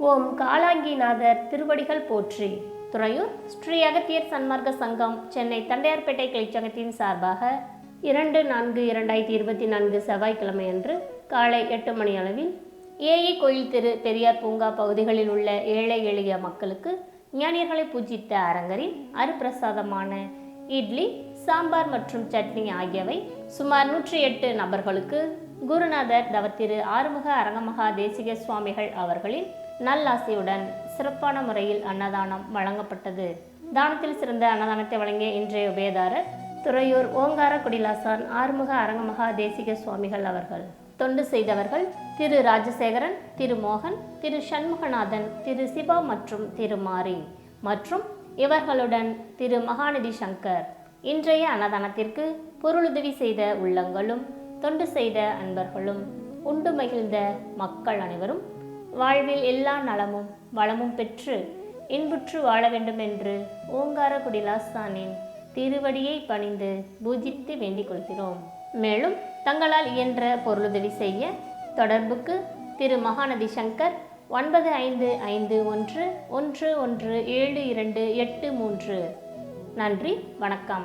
ஓம் காலாங்கிநாதர் திருவடிகள் போற்றி. துறையூர் ஸ்ரீ அகத்தியர் சன்மார்க்க சங்கம் சென்னை தண்டையார்பேட்டை கிளைச்சங்கத்தின் சார்பாக இரண்டு நான்கு இரண்டாயிரத்தி இருபத்தி நான்கு செவ்வாய்க்கிழமை அன்று காலை எட்டு மணி அளவில் ஏஇ கோயில் திரு பெரியார் பூங்கா பகுதிகளில் உள்ள ஏழை எளிய மக்களுக்கு ஞானியர்களை பூஜித்த அரங்கரின் அருப்பிரசாதமான இட்லி சாம்பார் மற்றும் சட்னி ஆகியவை சுமார் நூற்றி எட்டு நபர்களுக்கு குருநாதர் தவத்திரு ஆறுமுக அரங்கமகா தேசிக சுவாமிகள் அவர்களின் நல்லாசியுடன் சிறப்பான முறையில் அன்னதானம் வழங்கப்பட்டது. தானத்தில் சிறந்த அன்னதானத்தை வழங்கிய இன்றைய உபயதாரர் துறையூர் ஓங்கார குடிலாசான் ஆறுமுக அரங்கமகா தேசிக சுவாமிகள் அவர்கள். தொண்டு செய்தவர்கள் திரு ராஜசேகரன் திரு மோகன் திரு சண்முகநாதன் திரு சிவா மற்றும் திரு மாரி மற்றும் இவர்களுடன் திரு மகாநிதி சங்கர். இன்றைய அன்னதானத்திற்கு பொருளுதவி செய்த உள்ளங்களும் தொண்டு செய்த அன்பர்களும் உண்டு மகிழ்ந்த மக்கள் அனைவரும் வாழ்வில் எல்லா நலமும் வளமும் பெற்று இன்புற்று வாழ வேண்டும் என்று ஓங்கார குடிலாஸ்தானின் திருவடியை பணிந்து பூஜித்து வேண்டிக் கொள்கிறோம். மேலும் தங்களால் இயன்ற பொருளுதவி செய்ய தொடர்புக்கு திரு மகாநதி சங்கர் ஒன்பது ஐந்து ஐந்து ஒன்று ஒன்று ஒன்று ஏழு இரண்டு எட்டு மூன்று. நன்றி வணக்கம்.